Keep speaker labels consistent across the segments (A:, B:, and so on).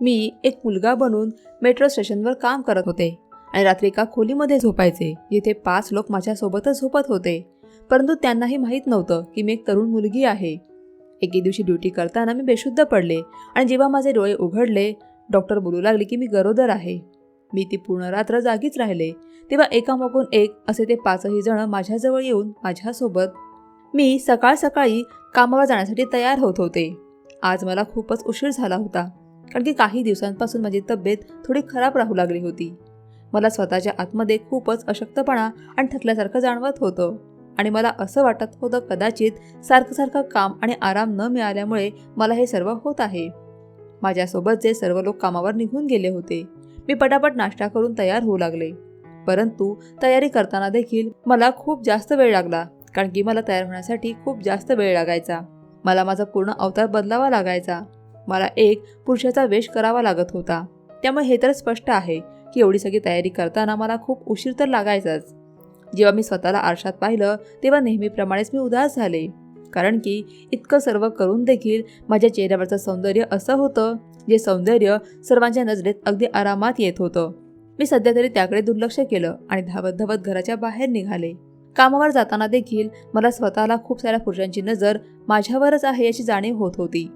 A: मी एक मुलगा बनून मेट्रो स्टेशनवर काम करत होते आणि रात्री एका खोलीमध्ये झोपायचे जिथे पाच लोक माझ्यासोबतच झोपत होते. परंतु त्यांनाही माहीत नव्हतं की मी एक तरुण मुलगी आहे. एके दिवशी ड्युटी करताना मी बेशुद्ध पडले आणि जेव्हा माझे डोळे उघडले डॉक्टर बोलू लागले की मी गरोदर आहे. मी ती पूर्ण रात्र जागीच राहिले तेव्हा एकामागून एक असे ते पाचही जण माझ्याजवळ येऊन माझ्यासोबत मी सकाळ सकाळी कामावर जाण्यासाठी तयार होत होते. आज मला खूपच उशीर झाला होता. कारण की काही दिवसांपासून माझी तब्येत थोडी खराब राहू लागली होती. मला स्वतःच्या आतमध्ये खूपच अशक्तपणा आणि थकल्यासारखं जाणवत होतं. आणि मला असं वाटत होतं कदाचित सारखं सारखं काम आणि आराम न मिळाल्यामुळे मला हे सर्व होत आहे. माझ्यासोबतचे सर्व लोक कामावर निघून गेले होते मी पटापट नाश्ता करून तयार होऊ लागले. परंतु तयारी करताना देखील मला खूप जास्त वेळ लागला कारण की मला तयार होण्यासाठी खूप जास्त वेळ लागायचा. मला माझा पूर्ण अवतार बदलावा लागायचा. मला एक पुरुषाचा वेश करावा लागत होता. त्यामुळे हे तर स्पष्ट आहे की एवढी सगळी तयारी करताना मला खूप उशीर तर लागायचाच. जेव्हा मी स्वतःला आरशात पाहिलं तेव्हा नेहमीप्रमाणेच मी उदास झाले. कारण की इतकं सर्व करून देखील माझ्या चेहऱ्यावरचं सौंदर्य असं होतं जे सौंदर्य सर्वांच्या नजरेत अगदी आरामात येत होतं. मी सध्या तरी त्याकडे दुर्लक्ष केलं आणि धावत धावत घराच्या बाहेर निघाले. कामावर जाताना देखील मला स्वतःला खूप साऱ्या पुरुषांची नजर माझ्यावरच आहे याची जाणीव होत होती.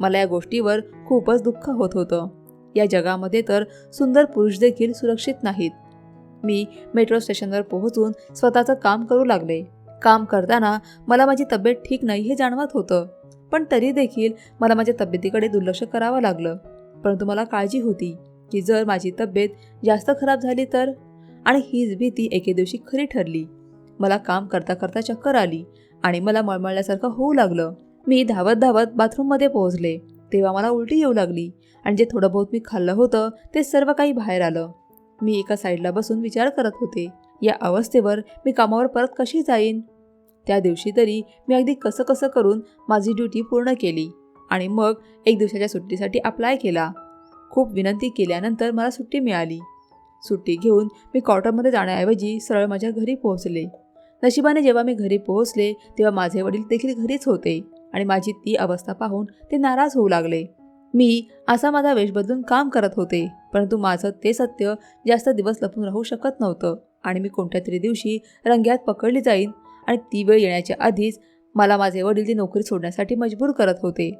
A: मला या गोष्टीवर खूपच दुःख होत होतं. या जगामध्ये तर सुंदर पुरुष देखील सुरक्षित नाहीत. मी मेट्रो स्टेशनवर पोहोचून स्वतःचं काम करू लागले. काम करताना मला माझी तब्येत ठीक नाही हे जाणवत होतं. पण तरी देखील मला माझ्या तब्येतीकडे दुर्लक्ष करावं लागलं. परंतु मला काळजी होती की जर माझी तब्येत जास्त खराब झाली तर? आणि हीच भीती एके दिवशी खरी ठरली. मला काम करता करता चक्कर आली आणि मला मळमळल्यासारखं होऊ लागलं. मी धावत धावत बाथरूममध्ये पोहोचले. तेव्हा मला उलटी येऊ लागली आणि जे थोडं बहुत मी खाल्लं होतं ते सर्व काही बाहेर आलं. मी एका साईडला बसून विचार करत होते या अवस्थेवर मी कामावर परत कशी जाईन? त्या दिवशी तरी मी अगदी कसं कसं करून माझी ड्युटी पूर्ण केली आणि मग एक दिवसाच्या सुट्टीसाठी अप्लाय केला. खूप विनंती केल्यानंतर मला सुट्टी मिळाली. सुट्टी घेऊन मी क्वार्टरमध्ये जाण्याऐवजी सरळ माझ्या घरी पोहोचले. नशिबाने जेव्हा मी घरी पोहोचले तेव्हा माझे वडील देखील घरीच होते. आणि माझी ती अवस्था पाहून ते नाराज होऊ लागले. मी असा माझा वेश बदलून काम करत होते परंतु माझं ते सत्य जास्त दिवस लपून राहू शकत नव्हतं आणि मी कोणत्या तरी दिवशी रंग्यात पकडली जाईन आणि ती वेळ येण्याच्या आधीच मला माझे वडील ती नोकरी सोडण्यासाठी मजबूर करत होते.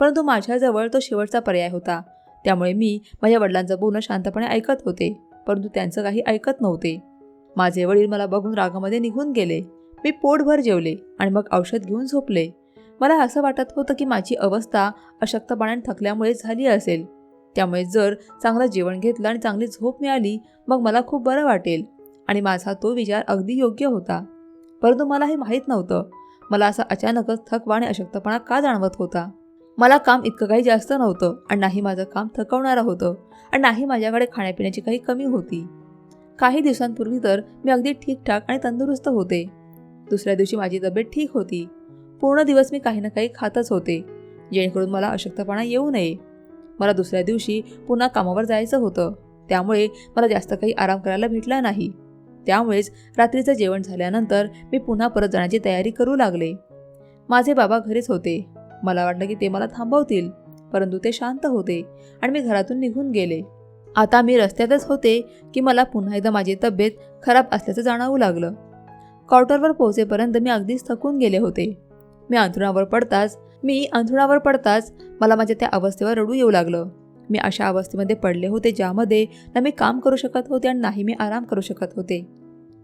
A: परंतु माझ्याजवळ तो शेवटचा पर्याय होता. त्यामुळे मी माझ्या वडिलांचं बोलणं शांतपणे ऐकत होते परंतु त्यांचं काही ऐकत नव्हते. माझे वडील मला बघून रागामध्ये निघून गेले. मी पोटभर जेवले आणि मग औषध घेऊन झोपले. मला असं वाटत होतं की माझी अवस्था अशक्तपणाने थकल्यामुळे झाली असेल. त्यामुळे जर चांगलं जेवण घेतलं आणि चांगली झोप मिळाली मग मला खूप बरं वाटेल आणि माझा तो विचार अगदी योग्य होता. परंतु मला हे माहीत नव्हतं. मला असा अचानकच थकवा आणि अशक्तपणा का जाणवत होता? मला काम इतकं काही जास्त नव्हतं आणि नाही माझं काम थकवणारं होतं आणि नाही माझ्याकडे खाण्यापिण्याची काही कमी होती. काही दिवसांपूर्वी तर मी अगदी ठीकठाक आणि तंदुरुस्त होते. दुसऱ्या दिवशी माझी तब्येत ठीक होती. पूर्ण दिवस मी काही ना काही खातच होते. जेणेकरून मला अशक्तपणा येऊ नये. मला दुसऱ्या दिवशी पुन्हा कामावर जायचं होतं. त्यामुळे मला जास्त काही आराम करायला भेटला नाही. त्यामुळेच रात्रीचं जेवण झाल्यानंतर मी पुन्हा परत जाण्याची तयारी करू लागले. माझे बाबा घरीच होते. मला वाटलं की ते मला थांबवतील परंतु ते शांत होते आणि मी घरातून निघून गेले. आता मी रस्त्यातच होते की मला पुन्हा एकदा माझी तब्येत खराब असल्याचं जाणवू लागलं. क्वार्टरवर पोहोचेपर्यंत मी अगदीच थकून गेले होते. मी अंथरुणावर पडताच मी अंथरुणावर पडताच मला माझ्या त्या अवस्थेवर रडू येऊ लागलं. मी अशा अवस्थेमध्ये पडले होते ज्यामध्ये ना मी काम करू शकत होते आणि नाही मी आराम करू शकत होते.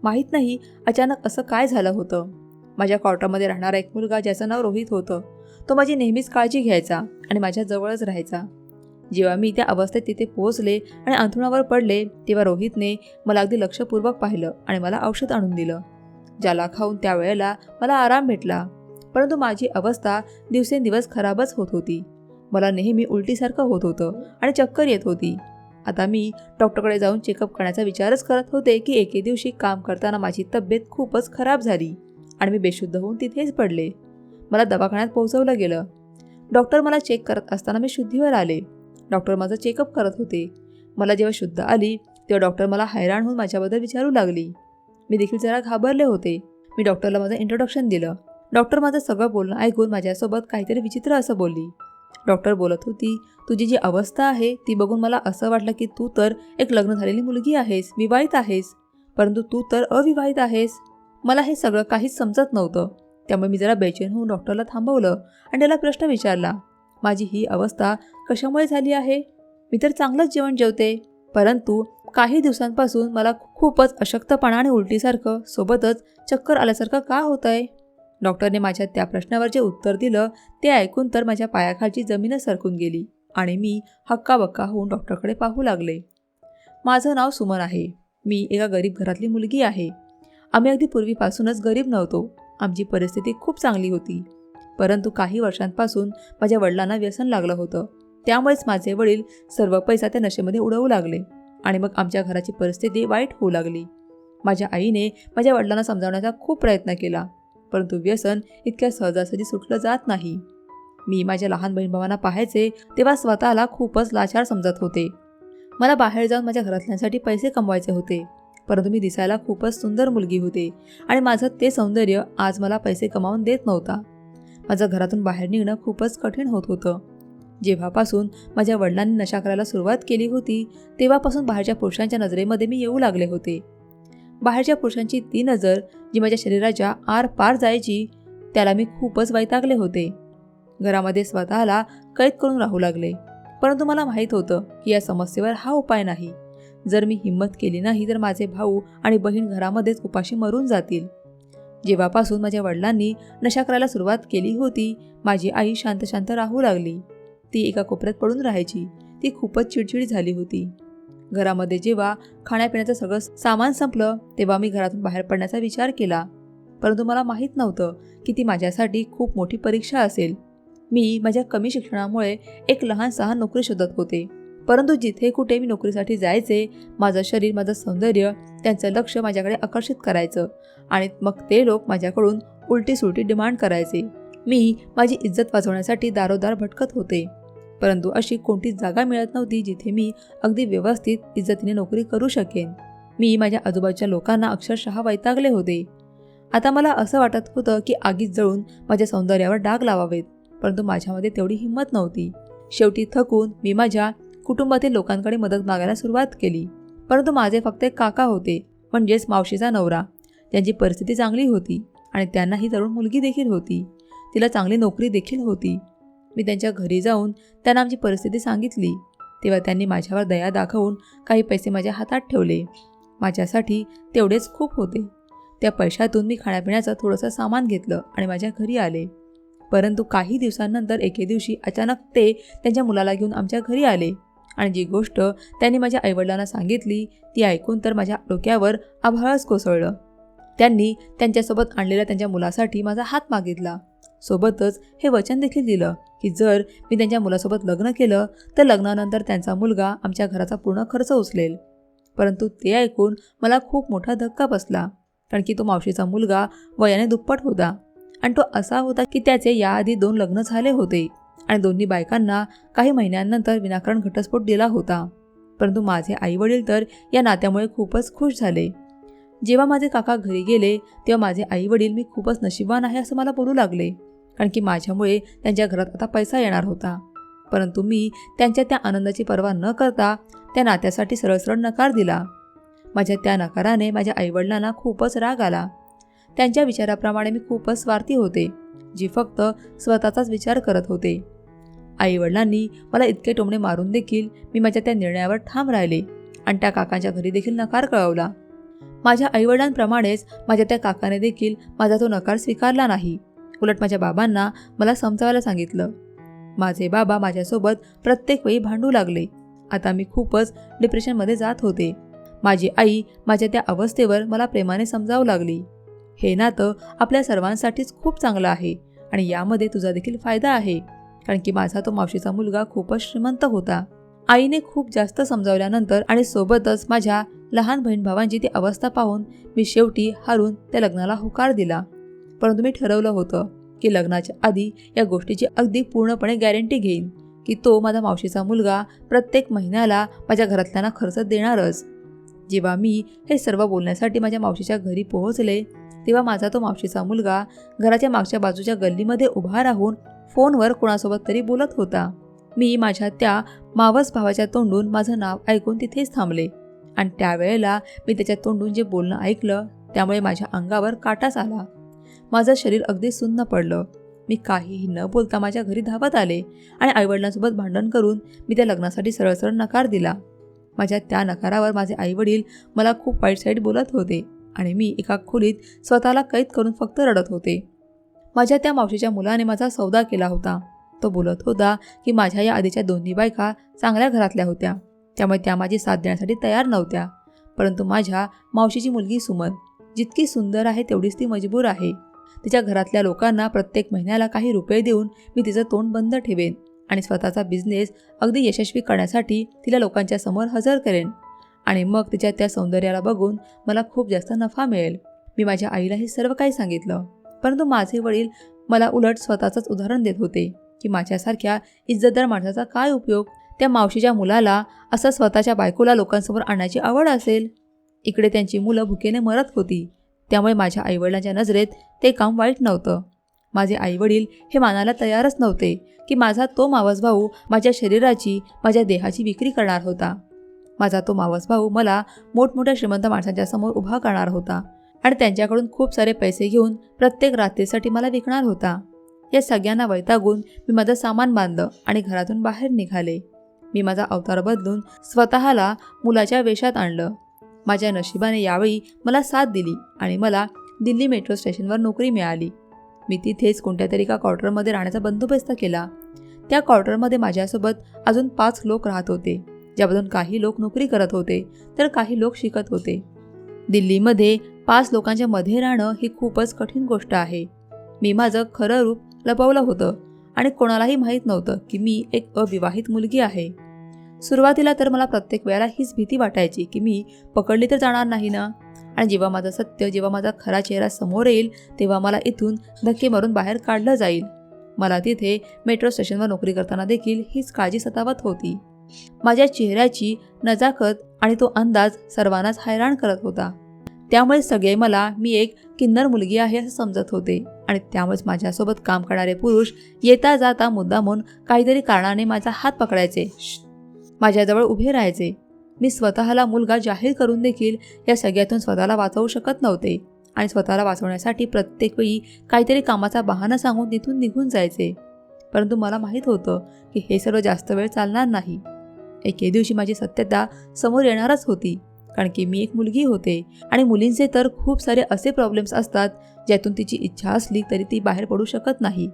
A: माहीत नाही अचानक असं काय झालं होतं. माझ्या क्वार्टरमध्ये राहणारा एक मुलगा ज्याचं नाव रोहित होतं तो माझी नेहमीच काळजी घ्यायचा आणि माझ्या जवळच राहायचा. जेव्हा मी त्या अवस्थेत तिथे पोहोचले आणि अंथरुणावर पडले तेव्हा रोहितने मला अगदी लक्षपूर्वक पाहिलं आणि मला औषध आणून दिलं ज्याला खाऊन त्यावेळेला मला आराम भेटला. परंतु माझी अवस्था दिवसेंदिवस खराबच होत होती. मला नेहमी उलटीसारखं होत होतं आणि चक्कर येत होती. आता मी डॉक्टरकडे जाऊन चेकअप करण्याचा विचारच करत होते की एके दिवशी काम करताना माझी तब्येत खूपच खराब झाली आणि मी बेशुद्ध होऊन तिथेच पडले. मला दवाखान्यात पोहोचवलं गेलं. डॉक्टर मला चेक करत असताना मी शुद्धीवर आले. डॉक्टर माझं चेकअप करत होते. मला जेव्हा शुद्ध आली तेव्हा डॉक्टर मला हैराण होऊन माझ्याबद्दल विचारू लागली. मी देखील जरा घाबरले होते. मी डॉक्टरला माझं इंट्रोडक्शन दिलं. डॉक्टर माझं सगळं बोलणं ऐकून माझ्यासोबत काहीतरी विचित्र असं बोलली. डॉक्टर बोलत होती तुझी जी अवस्था आहे ती बघून मला असं वाटलं की तू तर एक लग्न झालेली मुलगी आहेस विवाहित आहेस. परंतु तू तर अविवाहित आहेस. मला हे सगळं काहीच समजत नव्हतं. त्यामुळे मी जरा बेचैन होऊन डॉक्टरला थांबवलं आणि त्याला प्रश्न विचारला माझी ही अवस्था कशामुळे झाली आहे? मी तर चांगलंच जेवण जेवते. परंतु काही दिवसांपासून मला खूपच अशक्तपणा आणि उलटीसारखं सोबतच चक्कर आल्यासारखं का होत आहे डॉक्टरने माझ्या त्या प्रश्नावर जे उत्तर दिलं ते ऐकून तर माझ्या पायाखालची जमीनच सरकून गेली आणि मी हक्काबक्का होऊन डॉक्टरकडे पाहू लागले. माझं नाव सुमन आहे. मी एका गरीब घरातली मुलगी आहे. आम्ही अगदी पूर्वीपासूनच गरीब नव्हतो. आमची परिस्थिती खूप चांगली होती. परंतु काही वर्षांपासून माझ्या वडिलांना व्यसन लागलं होतं. त्यामुळेच माझे वडील सर्व पैसा त्या नशेमध्ये उडवू लागले आणि मग आमच्या घराची परिस्थिती वाईट होऊ लागली. माझ्या आईने माझ्या वडिलांना समजावण्याचा खूप प्रयत्न केला. परंतु व्यसन इतक्या सहजासहजी सुटलं जात नाही. मी माझ्या लहान बहीण भावांना पाहायचे तेव्हा स्वतःला खूपच लाचार समजत होते. मला बाहेर जाऊन माझ्या घरातल्यांसाठी पैसे कमवायचे होते परंतु मी दिसायला खूपच सुंदर मुलगी होते आणि माझं ते सौंदर्य आज मला पैसे कमावून देत नव्हता. माझं घरातून बाहेर निघणं खूपच कठीण होत होतं. जेव्हापासून माझ्या वडिलांनी नशा करायला सुरुवात केली होती तेव्हापासून बाहेरच्या पुरुषांच्या नजरेमध्ये मी येऊ लागले होते. बाहेरच्या पुरुषांची ती नजर जी माझ्या शरीराच्या आर पार जायची त्याला मी खूपच वैतागले होते. घरामध्ये स्वतःला कैद करून राहू लागले. परंतु मला माहीत होतं की या समस्येवर हा उपाय नाही. जर मी हिंमत केली नाही तर माझे भाऊ आणि बहीण घरामध्येच उपाशी मरून जातील. जेव्हापासून माझ्या वडिलांनी नशा करायला सुरुवात केली होती माझी आई शांत शांत राहू लागली. ती एका कोपऱ्यात पडून राहायची. ती खूपच चिडचिडी झाली होती. घरामध्ये जेव्हा खाण्यापिण्याचं सगळं सामान संपलं तेव्हा मी घरातून बाहेर पडण्याचा विचार केला. परंतु मला माहीत नव्हतं की ती माझ्यासाठी खूप मोठी परीक्षा असेल. मी माझ्या कमी शिक्षणामुळे एक लहान सहा नोकरी शोधत होते. परंतु जिथे कुठे मी नोकरीसाठी जायचे माझं शरीर माझं सौंदर्य त्यांचं लक्ष माझ्याकडे आकर्षित करायचं आणि मग ते लोक माझ्याकडून उलटी सुलटी डिमांड करायचे. मी माझी इज्जत वाचवण्यासाठी दारोदार भटकत होते. परंतु अशी कोणतीच जागा मिळत नव्हती जिथे मी अगदी व्यवस्थित इज्जतीने नोकरी करू शकेन. मी माझ्या आजूबाजूच्या लोकांना अक्षरशः वैतागले होते. आता मला असं वाटत होतं की आगीत जळून माझ्या सौंदर्यावर डाग लावावेत परंतु माझ्यामध्ये तेवढी हिंमत नव्हती. शेवटी थकून मी माझ्या कुटुंबातील लोकांकडे मदत मागायला सुरुवात केली. परंतु माझे फक्त एक काका होते म्हणजेच मावशीचा नवरा. त्यांची परिस्थिती चांगली होती आणि त्यांना ही तरुण मुलगी देखील होती. तिला चांगली नोकरी देखील होती. मी त्यांच्या घरी जाऊन त्यांना आमची परिस्थिती सांगितली. तेव्हा त्यांनी माझ्यावर दया दाखवून काही पैसे माझ्या हातात ठेवले. माझ्यासाठी तेवढेच खूप होते. त्या पैशातून मी खाण्यापिण्याचं थोडंसं सामान घेतलं आणि माझ्या घरी आले. परंतु काही दिवसांनंतर एके दिवशी अचानक ते त्यांच्या मुलाला घेऊन आमच्या घरी आले आणि जी गोष्ट त्यांनी माझ्या आईवडिलांना सांगितली ती ऐकून तर माझ्या डोक्यावर आभाळच कोसळलं. त्यांनी त्यांच्यासोबत आणलेल्या त्यांच्या मुलासाठी माझा हात मागितला. सोबतच हे वचन देखील दिलं की जर मी त्यांच्या मुलासोबत लग्न केलं तर लग्नानंतर त्यांचा मुलगा आमच्या घराचा पूर्ण खर्च उचलेल. परंतु ते ऐकून मला खूप मोठा धक्का बसला कारण की तो मावशीचा मुलगा वयाने दुप्पट होता आणि तो असा होता की त्याचे याआधी दोन लग्न झाले होते आणि दोन्ही बायकांना काही महिन्यांनंतर विनाकारण घटस्फोट दिला होता. परंतु माझे आईवडील तर या नात्यामुळे खूपच खुश झाले. जेव्हा माझे काका घरी गेले तेव्हा माझे आईवडील मी खूपच नशिबान आहे असं मला बोलू लागले. कारण की माझ्यामुळे त्यांच्या घरात आता पैसा येणार होता. परंतु मी त्यांच्या त्या आनंदाची पर्वा न करता त्या नात्यासाठी सरळ सरळ नकार दिला. माझ्या त्या नकाराने माझ्या आईवडिलांना खूपच राग आला. त्यांच्या विचाराप्रमाणे मी खूपच स्वार्थी होते जी फक्त स्वतःचाच विचार करत होते. आईवडिलांनी मला इतके टोमणे मारून देखील मी माझ्या त्या निर्णयावर ठाम राहिले आणि त्या काकांच्या घरी देखील नकार कळवला. माझ्या आईवडिलांप्रमाणेच माझ्या त्या काकाने देखील माझा तो नकार स्वीकारला नाही. उलट माझ्या बाबांना मला समजावायला सांगितलं. माझे बाबा माझ्यासोबत प्रत्येक वेळी भांडू लागले. आता मी खूपच डिप्रेशनमध्ये जात होते. माझी आई माझ्या त्या अवस्थेवर मला प्रेमाने समजावू लागली. हे नातं आपल्या सर्वांसाठीच खूप चांगलं आहे आणि यामध्ये तुझा देखील फायदा आहे. कारण की माझा तो मावशीचा मुलगा खूपच श्रीमंत होता. आईने खूप जास्त समजावल्यानंतर आणि सोबतच माझ्या लहान बहीण भावांची ती अवस्था पाहून मी शेवटी हारून त्या लग्नाला होकार दिला. परंतु मी ठरवलं होतं की लग्नाच्या आधी या गोष्टीची अगदी पूर्णपणे गॅरंटी घेईन की तो माझा मावशीचा मुलगा प्रत्येक महिन्याला माझ्या घरातल्यांना खर्च देणारच. जेव्हा मी हे सर्व बोलण्यासाठी माझ्या मावशीच्या घरी पोहोचले तेव्हा माझा तो मावशीचा मुलगा घराच्या मागच्या बाजूच्या गल्लीमध्ये उभा राहून फोनवर कोणासोबत तरी बोलत होता. मी माझ्या त्या मावस भावाच्या तोंडून माझं नाव ऐकून तिथेच थांबले आणि त्यावेळेला मी त्याच्या तोंडून जे बोलणं ऐकलं त्यामुळे माझ्या अंगावर काटाच आला. माझं शरीर अगदी सुन्न पडलं. मी काहीही न बोलता माझ्या घरी धावत आले आणि आईवडिलांसोबत भांडण करून मी त्या लग्नासाठी सरळसरळ नकार दिला. माझ्या त्या नकारावर माझे आईवडील मला खूप वाईट साईट बोलत होते आणि मी एका खोलीत स्वतःला कैद करून फक्त रडत होते. माझ्या त्या मावशीच्या मुलाने माझा सौदा केला होता. तो बोलत होता की माझ्या या आधीच्या दोन्ही बायका चांगल्या घरातल्या होत्या. त्यामुळे त्या माझी साथ देण्यासाठी तयार नव्हत्या. परंतु माझ्या मावशीची मुलगी सुमन जितकी सुंदर आहे तेवढीच ती मजबूर आहे. तिच्या घरातल्या लोकांना प्रत्येक महिन्याला काही रुपये देऊन मी तिचं तोंड बंद ठेवेन आणि स्वतःचा बिझनेस अगदी यशस्वी करण्यासाठी तिला लोकांच्या समोर हजर करेन. आणि मग तिच्या त्या सौंदर्याला बघून मला खूप जास्त नफा मिळेल. मी माझ्या आईला हे सर्व काही सांगितलं. परंतु माझे वडील मला उलट स्वतःचंच उदाहरण देत होते की माझ्यासारख्या इज्जतदार माणसाचा काय उपयोग? त्या मावशीच्या मुलाला असं स्वतःच्या बायकोला लोकांसमोर आणण्याची आवड असेल? इकडे त्यांची मुलं भुकेने मरत होती. त्यामुळे माझ्या आईवडिलांच्या नजरेत ते काम वाईट नव्हतं. माझे आईवडील हे मानायला तयारच नव्हते की माझा तो मावस भाऊ माझ्या शरीराची माझ्या देहाची विक्री करणार होता. माझा तो मावस भाऊ मला मोठमोठ्या श्रीमंत माणसांच्या समोर उभा करणार होता आणि त्यांच्याकडून खूप सारे पैसे घेऊन प्रत्येक रात्रीसाठी मला विकणार होता. या सगळ्यांना वैतागून मी माझं सामान बांधलं आणि घरातून बाहेर निघाले. मी माझा अवतार बदलून स्वतःला मुलाच्या वेशात आणलं. माझ्या नशिबाने यावेळी मला साथ दिली आणि मला दिल्ली मेट्रो स्टेशनवर नोकरी मिळाली. मी तिथेच कोणत्या तरी एका क्वार्टरमध्ये राहण्याचा बंदोबस्त केला. त्या क्वार्टरमध्ये माझ्यासोबत अजून पाच लोक राहत होते. ज्यामधून काही लोक नोकरी करत होते तर काही लोक शिकत होते. दिल्लीमध्ये पाच लोकांच्या मध्ये राहणं ही खूपच कठीण गोष्ट आहे. मी माझं खरं रूप लपवलं होतं आणि कोणालाही माहीत नव्हतं की मी एक अविवाहित मुलगी आहे. सुरुवातीला तर मला प्रत्येक वेळेला हीच भीती वाटायची की मी पकडली तर जाणार नाही ना. आणि जेव्हा माझं सत्य जेव्हा माझा खरा चेहरा समोर येईल तेव्हा मला इथून धक्के मारून बाहेर काढलं जाईल. मला तिथे मेट्रो स्टेशनवर नोकरी करताना देखील हीच काळजी सतावत होती. माझ्या चेहऱ्याची नजाकत आणि तो अंदाज सर्वांनाच हैराण करत होता. त्यामुळे सगळे मला मी एक किन्नर मुलगी आहे असं समजत होते. आणि त्यामुळेच माझ्यासोबत काम करणारे पुरुष येता जाता मुद्दामून काहीतरी कारणाने माझा हात पकडायचे. माझ्याजवळ उभे राहायचे. मी स्वतःला मुलगा जाहीर करून देखील या सगळ्यातून स्वतःला वाचवू शकत नव्हते आणि स्वतःला वाचवण्यासाठी प्रत्येक वेळी काहीतरी कामाचा बहाणा सांगून तिथून निघून जायचे. परंतु मला माहीत होतं की हे सर्व जास्त वेळ चालणार नाही. एके दिवशी माझी सत्यता समोर येणारच होती कारण की मी एक मुलगी होते आणि मुलींचे तर खूप सारे असे प्रॉब्लेम्स असतात ज्यातून तिची इच्छा असली तरी ती बाहेर पडू शकत नाही.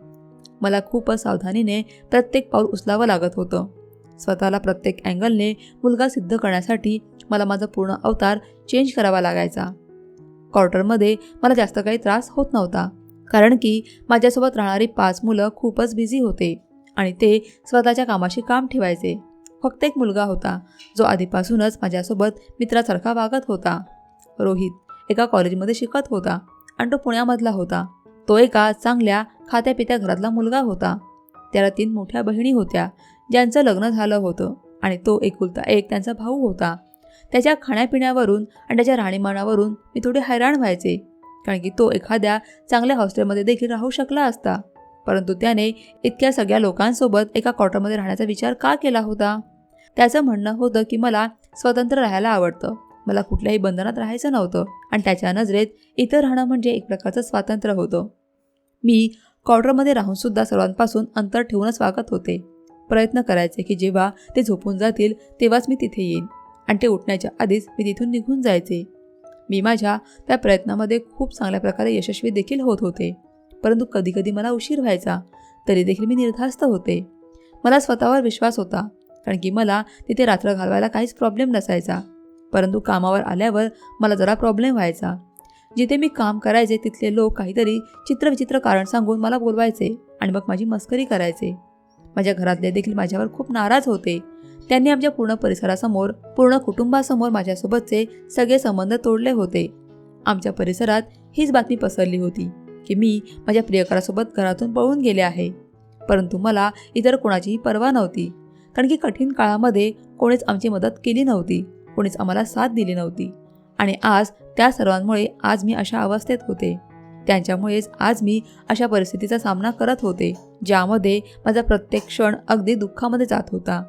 A: मला खूपच सावधानीने प्रत्येक पाऊल उचलावं लागत होतं. स्वतःला प्रत्येक अँगलने मुलगा सिद्ध करण्यासाठी मला माझा पूर्ण अवतार चेंज करावा लागायचा. क्वार्टरमध्ये मला जास्त काही त्रास होत नव्हता कारण की माझ्यासोबत राहणारी पाच मुलं खूपच बिझी होते आणि ते स्वतःच्या कामाशी काम ठेवायचे. फक्त एक मुलगा होता जो आधीपासूनच माझ्यासोबत मित्रासारखा वागत होता. रोहित एका कॉलेजमध्ये शिकत होता आणि तो पुण्यामधला होता. तो एका चांगल्या खात्यापित्या घरातला मुलगा होता. त्याला तीन मोठ्या बहिणी होत्या ज्यांचं लग्न झालं होतं आणि तो एकुलता एक त्यांचा भाऊ होता. त्याच्या खाण्यापिण्यावरून आणि त्याच्या राहणीमानावरून मी थोडे हैराण व्हायचे कारण की तो एखाद्या चांगल्या हॉस्टेलमध्ये देखील राहू शकला असता. परंतु त्याने इतक्या सगळ्या लोकांसोबत एका क्वार्टरमध्ये राहण्याचा विचार का केला होता? त्याचं म्हणणं होतं की मला स्वतंत्र राहायला आवडतं. मला कुठल्याही बंधनात राहायचं नव्हतं आणि त्याच्या नजरेत इतर राहणं म्हणजे एक प्रकारचं स्वातंत्र्य होतं. मी क्वार्टरमध्ये राहूनसुद्धा सर्वांपासून अंतर ठेवूनच वागत होते. प्रयत्न करायचे की जेव्हा ते झोपून जातील तेव्हाच मी तिथे येईन. आणि ते उठण्याच्या आधीच मी तिथून निघून जायचे. मी माझ्या त्या प्रयत्नामध्ये खूप चांगल्या प्रकारे यशस्वी देखील होत होते. परंतु कधीकधी मला उशीर व्हायचा. तरी देखील मी निर्धास्त होते. मला स्वतःवर विश्वास होता कारण की मला तिथे रात्र घालवायला काहीच प्रॉब्लेम नसायचा. परंतु कामावर आल्यावर मला जरा प्रॉब्लेम व्हायचा. जिथे मी काम करायचे तिथले लोक काहीतरी चित्रविचित्र कारण सांगून मला बोलवायचे आणि मग माझी मस्करी करायचे. माझ्या घरातले देखील माझ्यावर खूप नाराज होते. त्यांनी आमच्या पूर्ण परिसरासमोर पूर्ण कुटुंबासमोर माझ्यासोबतचे सगळे संबंध तोडले होते. आमच्या परिसरात हीच बातमी पसरली होती की मी माझ्या प्रियकरासोबत घरातून पळून गेले आहे. परंतु मला इतर कोणाचीही पर्वा नव्हती कारण की कठीण काळामध्ये कोणीच आमची मदत केली नव्हती कोणीच आम्हाला साथ दिली नव्हती. आणि आज त्या सर्वांमुळे आज मी अशा अवस्थेत होते. त्यांच्यामुळेच आज मी अशा परिस्थितीचा सामना करत होते ज्यामध्ये माझा प्रत्येक क्षण अगदी दुःखामध्ये जात होता.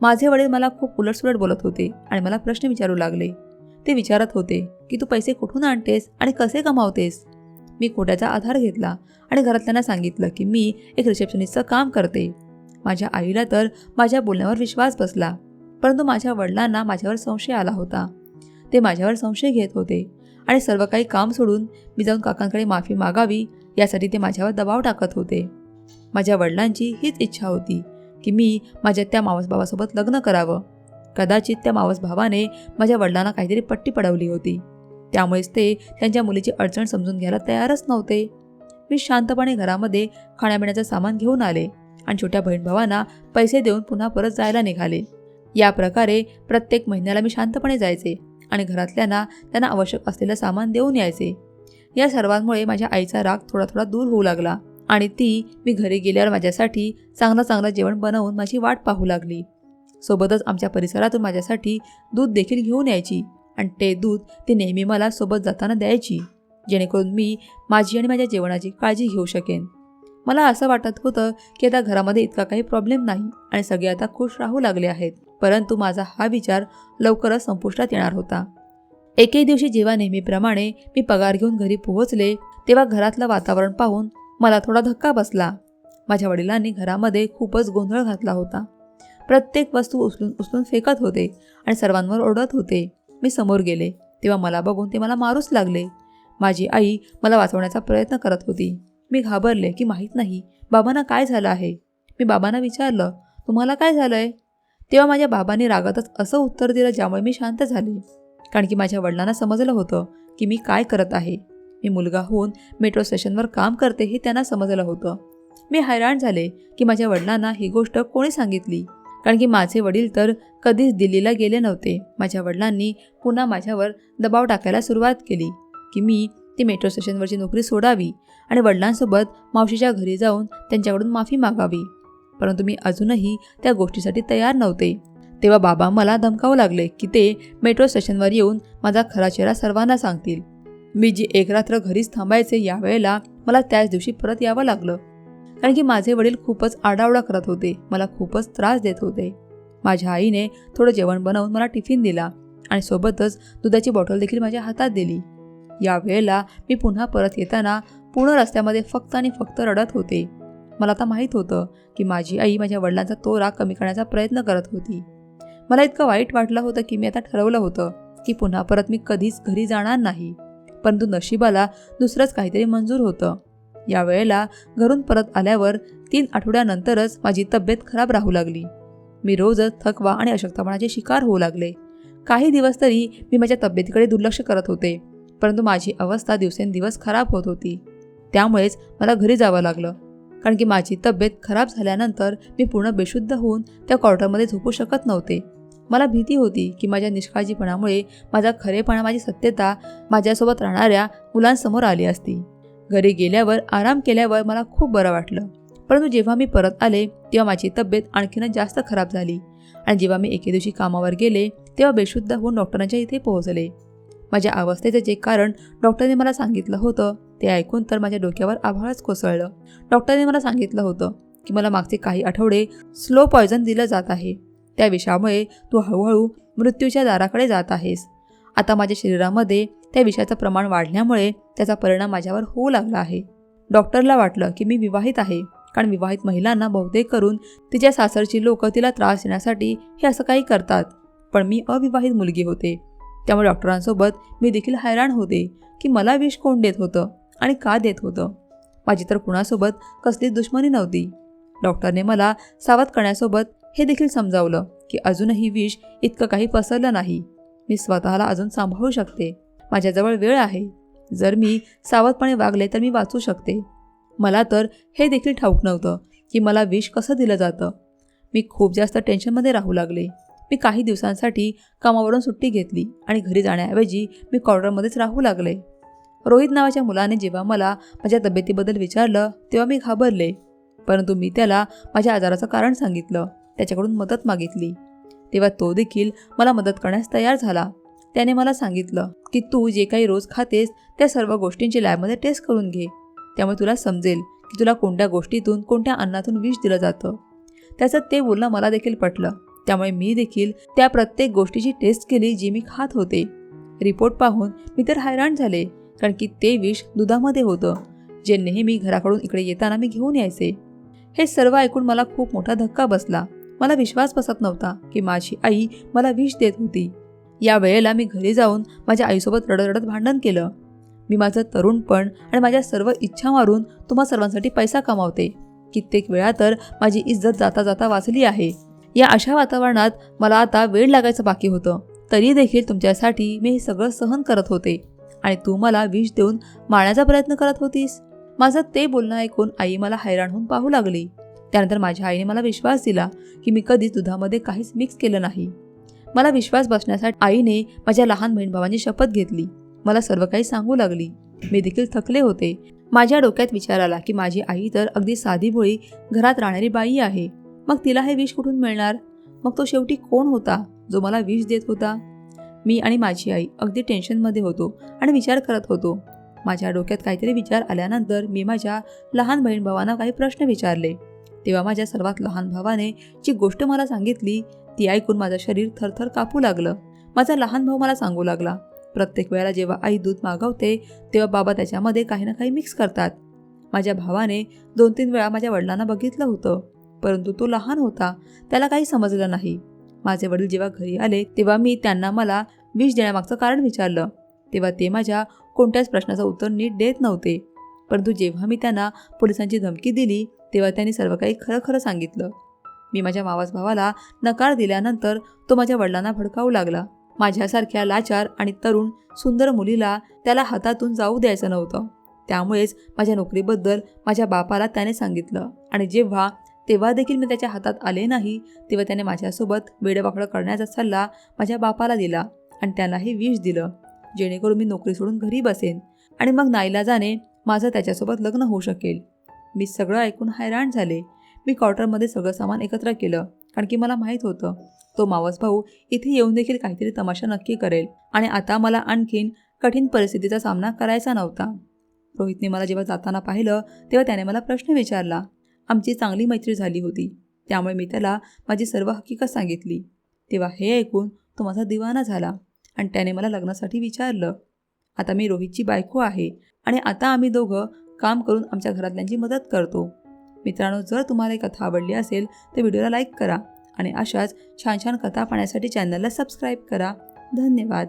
A: माझे वडील मला खूप उलटसुलट बोलत होते आणि मला प्रश्न विचारू लागले. ते विचारत होते की तू पैसे कुठून आणतेस आणि कसे कमावतेस? मी खोट्याचा आधार घेतला आणि घरातल्यांना सांगितलं की मी एक रिसेप्शनिस्टचं काम करते. माझ्या आईला तर माझ्या बोलण्यावर विश्वास बसला परंतु माझ्या वडिलांना माझ्यावर संशय आला होता. ते माझ्यावर संशय घेत होते. आणि सर्व काही काम सोडून मी जाऊन काकांकडे माफी मागावी यासाठी ते माझ्यावर दबाव टाकत होते. माझ्या वडिलांची हीच इच्छा होती की मी माझ्या त्या मावसभावासोबत लग्न करावं. कदाचित त्या मावसभावाने माझ्या वडिलांना काहीतरी पट्टी पडवली होती. त्यामुळेच ते त्यांच्या मुलीची अडचण समजून घ्यायला तयारच नव्हते. मी शांतपणे घरामध्ये खाण्यापिण्याचं सामान घेऊन आले आणि छोट्या बहीण भावांना पैसे देऊन पुन्हा परत जायला निघाले. या प्रकारे प्रत्येक महिन्याला मी शांतपणे जायचे. आणि घरातल्यांना त्यांना आवश्यक असलेलं सामान देऊन यायचे. या सर्वांमुळे माझ्या आईचा राग थोडा थोडा दूर होऊ लागला आणि ती मी घरी गेल्यावर माझ्यासाठी चांगलं चांगलं जेवण बनवून माझी वाट पाहू लागली. सोबतच आमच्या परिसरातून माझ्यासाठी दूध देखील घेऊन यायची आणि ते दूध ती नेहमी मला सोबत जाताना द्यायची जेणेकरून मी माझी आणि माझ्या जेवणाची काळजी घेऊ शकेन. मला असं वाटत होतं की आता घरामध्ये इतका काही प्रॉब्लेम नाही आणि सगळे आता खुश राहू लागले आहेत. परंतु माझा हा विचार लवकरच संपुष्टात येणार होता. एके दिवशी जेव्हा नेहमीप्रमाणे मी पगार घेऊन घरी पोहोचले तेव्हा घरातलं वातावरण पाहून मला थोडा धक्का बसला. माझ्या वडिलांनी घरामध्ये खूपच गोंधळ घातला होता. प्रत्येक वस्तू उचलून उचलून फेकत होते आणि सर्वांवर ओढत होते. मी समोर गेले. तेव्हा मला बघून ते मला मारूच लागले. माझी आई मला वाचवण्याचा प्रयत्न करत होती. मी घाबरले की माहीत नाही बाबांना काय झालं आहे? मी बाबांना विचारलं तुम्हाला काय झालं आहे तेव्हा माझ्या बाबांनी रागातच असं उत्तर दिलं ज्यामुळे मी शांत झाले. कारण की माझ्या वडिलांना समजलं होतं की मी काय करत आहे. मी मुलगा होऊन मेट्रो स्टेशनवर काम करते हे त्यांना समजलं होतं. मी हैराण झाले की माझ्या वडिलांना ही गोष्ट कोणी सांगितली? कारण की माझे वडील तर कधीच दिल्लीला गेले नव्हते. माझ्या वडिलांनी पुन्हा माझ्यावर दबाव टाकायला सुरुवात केली की मी ती मेट्रो स्टेशनवरची नोकरी सोडावी आणि वडिलांसोबत मावशीच्या घरी जाऊन त्यांच्याकडून माफी मागावी. परंतु मी अजूनही त्या गोष्टीसाठी तयार नव्हते. तेव्हा बाबा मला धमकावू लागले की ते मेट्रो स्टेशनवर येऊन माझा खरा चेहरा सर्वांना सांगतील. मी जी एक रात्र घरीच थांबायचे यावेळेला मला त्याच दिवशी परत यावं लागलं. कारण की माझे वडील खूपच आडावडा करत होते. मला खूपच त्रास देत होते. माझ्या आईने थोडं जेवण बनवून मला टिफिन दिला आणि सोबतच दुधाची बॉटल देखील माझ्या हातात दिली. या वेळेला मी पुन्हा परत येताना पूर्ण रस्त्यामध्ये फक्त आणि फक्त रडत होते. मला आता माहीत होतं की माझी आई माझ्या वडिलांचा तो राग कमी करण्याचा प्रयत्न करत होती. मला इतकं वाईट वाटलं होतं की मी आता ठरवलं होतं की पुन्हा परत मी कधीच घरी जाणार नाही. परंतु नशिबाला दुसरंच काहीतरी मंजूर होतं. या वेळेला घरून परत आल्यावर तीन आठवड्यानंतरच माझी तब्येत खराब राहू लागली. मी रोजच थकवा आणि अशक्तपणाचे शिकार होऊ लागले. काही दिवस तरी मी माझ्या तब्येतीकडे दुर्लक्ष करत होते परंतु माझी अवस्था दिवसेंदिवस खराब होत होती. त्यामुळेच मला घरी जावं लागलं. कारण की माझी तब्येत खराब झाल्यानंतर मी पूर्ण बेशुद्ध होऊन त्या क्वार्टरमध्ये झोपू शकत नव्हते. मला भीती होती की माझ्या निष्काळजीपणामुळे माझा खरेपणा माझी सत्यता माझ्यासोबत राहणाऱ्या मुलांसमोर आली असती. घरी गेल्यावर आराम केल्यावर मला खूप बरं वाटलं. परंतु जेव्हा मी परत आले तेव्हा माझी तब्येत आणखीनच जास्त खराब झाली. आणि जेव्हा मी एके दिवशी कामावर गेले तेव्हा बेशुद्ध होऊन डॉक्टरांच्या इथे पोहोचले. माझ्या अवस्थेचं जे कारण डॉक्टरने मला सांगितलं होतं ते ऐकून तर माझ्या डोक्यावर आभाळच कोसळलं. डॉक्टरने मला सांगितलं होतं की मला मागचे काही आठवडे स्लो पॉयझन दिलं जात आहे. त्या विषामुळे तू हळूहळू मृत्यूच्या दाराकडे जात आहेस. आता माझ्या शरीरामध्ये त्या विषाचं प्रमाण वाढल्यामुळे त्याचा परिणाम माझ्यावर होऊ लागला आहे. डॉक्टरला वाटलं की मी विवाहित आहे कारण विवाहित महिलांना बहुतेक करून तिच्या सासरची लोक तिला त्रास देण्यासाठी हे असं काही करतात. पण मी अविवाहित मुलगी होते. त्यामुळे डॉक्टरांसोबत मी देखील हैराण होते की मला विष कोण देत होतं? आणि का देत होतं? माझी तर कुणासोबत कसलीच दुश्मनी नव्हती. डॉक्टरने मला सावध करण्यासोबत हे देखील समजावलं की अजूनही विष इतकं काही पसरलं नाही. मी स्वतःला अजून सांभाळू शकते. माझ्याजवळ वेळ आहे. जर मी सावधपणे वागले तर मी वाचू शकते. मला तर हे देखील ठाऊक नव्हतं की मला विष कसं दिलं जातं. मी खूप जास्त टेन्शनमध्ये राहू लागले. मी काही दिवसांसाठी कामावरून सुट्टी घेतली आणि घरी जाण्याऐवजी मी कॉर्डरमध्येच राहू लागले. रोहित नावाच्या मुलाने जेव्हा मला माझ्या तब्येतीबद्दल विचारलं तेव्हा मी घाबरले. परंतु मी त्याला माझ्या आजाराचं कारण सांगितलं. त्याच्याकडून मदत मागितली. तेव्हा तो देखील मला मदत करण्यास तयार झाला. त्याने मला सांगितलं की तू जे काही रोज खातेस त्या सर्व गोष्टींची लॅबमध्ये टेस्ट करून घे. त्यामुळे तुला समजेल की तुला कोणत्या गोष्टीतून कोणत्या अन्नातून विष दिलं जातं. त्याचं ते बोलणं मला देखील पटलं. त्यामुळे मी देखील त्या प्रत्येक गोष्टीची टेस्ट केली जी मी खात होते. रिपोर्ट पाहून मी तर हैराण झाले. कारण की ते विष दुधामध्ये होतं जे नेहमी घराकडून इकडे येताना मी घेऊन यायचे. हे सर्व ऐकून मला खूप मोठा धक्का बसला. मला विश्वास बसत नव्हता की माझी आई मला विष देत होती. या वेळेला मी घरी जाऊन माझ्या आईसोबत रडत भांडण केलं. मी माझं तरुणपण आणि माझ्या सर्व इच्छा मारून तुम्हा सर्वांसाठी पैसा कमावते. कित्येक वेळा तर माझी इज्जत जाता जाता वाचली आहे. या अशा वातावरणात मला आता वेळ लागायचं बाकी होतं. तरी देखील तुमच्यासाठी मी हे सगळं सहन करत होते. आणि तू मला विष देऊन मारण्याचा प्रयत्न करत होतीस. माझं ते बोलणं ऐकून आई मला हैराण होऊन पाहू लागली. त्यानंतर माझ्या आईने मला विश्वास दिला की मी कधीच दुधामध्ये काहीच मिक्स केलं नाही. मला विश्वास बसण्यासाठी आईने माझ्या लहान बहीण भावांची शपथ घेतली. मला सर्व काही सांगू लागली. मी देखील थकले होते. माझ्या डोक्यात विचार आला की माझी आई तर अगदी साधी भोळी घरात राहणारी बाई आहे. मग तिला हे विष कुठून मिळणार? मग तो शेवटी कोण होता जो मला विष देत होता? मी आणि माझी आई अगदी टेन्शनमध्ये होतो आणि विचार करत होतो. माझ्या डोक्यात काहीतरी विचार आल्यानंतर मी माझ्या लहान बहीण भावांना काही प्रश्न विचारले. तेव्हा माझ्या सर्वात लहान भावाने जी गोष्ट मला सांगितली ती ऐकून माझं शरीर थरथर कापू लागलं. माझा लहान भाऊ मला सांगू लागला प्रत्येक वेळेला जेव्हा आई दूध मागवते तेव्हा बाबा त्याच्यामध्ये काही ना काही मिक्स करतात. माझ्या भावाने दोन तीन वेळा माझ्या वडिलांना बघितलं होतं परंतु तो लहान होता त्याला काही समजलं नाही. माझे वडील जेव्हा घरी आले तेव्हा मी त्यांना मला विष देण्यामागचं कारण विचारलं. तेव्हा ते माझ्या कोणत्याच प्रश्नाचं उत्तर नीट देत नव्हते. परंतु जेव्हा मी त्यांना पोलिसांची धमकी दिली तेव्हा त्यांनी सर्व काही खरं खरं सांगितलं. मी माझ्या मावास भावाला नकार दिल्यानंतर तो माझ्या वडिलांना भडकावू लागला. माझ्यासारख्या लाचार आणि तरुण सुंदर मुलीला त्याला हातातून जाऊ द्यायचं नव्हतं. त्यामुळेच माझ्या नोकरीबद्दल माझ्या बापाला त्याने सांगितलं आणि जेव्हा तेव्हा देखील मी त्याच्या हातात आले नाही. तेव्हा त्याने माझ्यासोबत वेडवाकडं करण्याचा सल्ला माझ्या बापाला दिला आणि त्यालाही विष दिलं. जेणेकरून मी नोकरी सोडून घरी बसेन आणि मग नाईलाजाने माझं त्याच्यासोबत लग्न होऊ शकेल. मी सगळं ऐकून हैराण झाले. मी क्वार्टरमध्ये सगळं सामान एकत्र केलं कारण की मला माहीत होतं तो मावस भाऊ इथे येऊन देखील काहीतरी तमाशा नक्की करेल आणि आता मला आणखीन कठीण परिस्थितीचा सामना करायचा नव्हता. रोहितने मला जेव्हा जाताना पाहिलं तेव्हा त्याने मला प्रश्न विचारला आमची चांगली मैत्री झाली होती. त्यामुळे मी त्याला माझी सर्व हकीकत सांगितली. तेव्हा हे ऐकून तो माझा दिवाना झाला आणि त्याने मला लग्नासाठी विचारलं आता मी रोहितची बायको आहे आणि आता आम्ही दोघं काम करून आमच्या घरातल्यांची मदत करतो. मित्रांनो जर तुम्हाला ही कथा आवडली असेल तर व्हिडिओला लाईक करा आणि अशाच छान छान कथा पाहण्यासाठी चॅनलला सबस्क्राईब करा. धन्यवाद.